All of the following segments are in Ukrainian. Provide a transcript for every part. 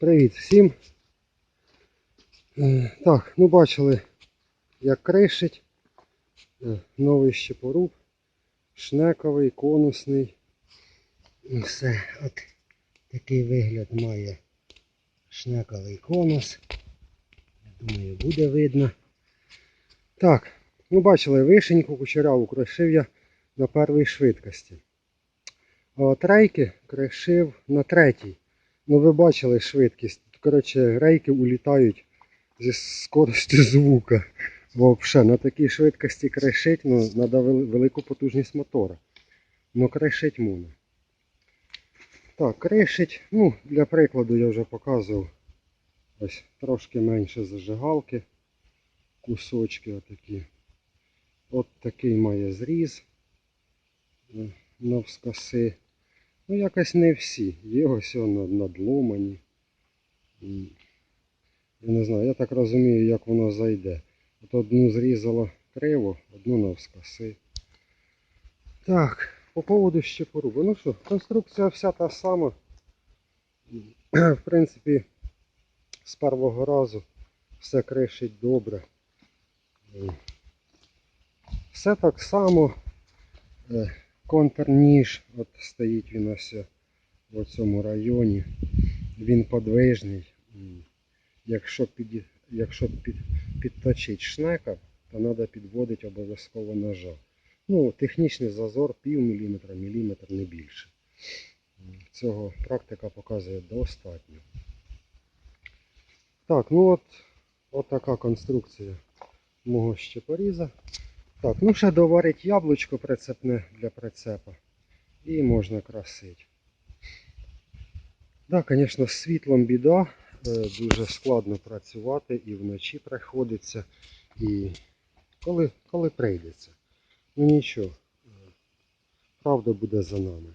Привіт всім. Е, Так, ну бачили, як кришить. Е, Новий щепоруб, шнековий, конусний. Все. От такий вигляд має шнековий конус. Думаю, буде видно. Так, ну бачили вишеньку кучеряву кришив я на першій швидкості. А от рейки кришив на третій. Ну ви бачили швидкість. Коротше, рейки улітають зі скоростю звука. Вообще, на такій швидкості кришить, ну, треба велику потужність мотора. Ну кришить можна. Так, кришить, ну, для прикладу я вже показував ось трошки менше зажигалки. Кусочки отакі. От такий має зріз е, навскоси. Ну, якось не всі. Є ось надломані. Я не знаю, я так розумію, як воно зайде. От одну зрізало криво, одну навскоси. Так, по поводу щепоруби. Ну що, конструкція вся та сама. В принципі, з першого разу все кришить добре. Е, Все так само. Е, Контрніж, от стоїть він ось в цьому районі. Він подвижний. Якщо, під, якщо під, підточить шнека, то треба підводити обов'язково ножа. Ну, технічний зазор пів міліметра, міліметр, не більше. Цього практика показує достатньо. Так, ну от, от така конструкція мого щепоріза. Так, ну ще доварить яблучко прицепне для прицепа. І можна красити. Так, да, звісно, з світлом біда. Е, Дуже складно працювати і вночі приходиться, і коли, коли прийдеться. Ну нічого, е, правда буде за нами.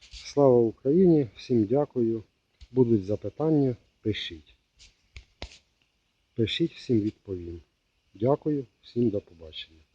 Слава Україні! Всім дякую. Будуть запитання, пишіть. Пишіть, всім відповім. Дякую, всім до побачення.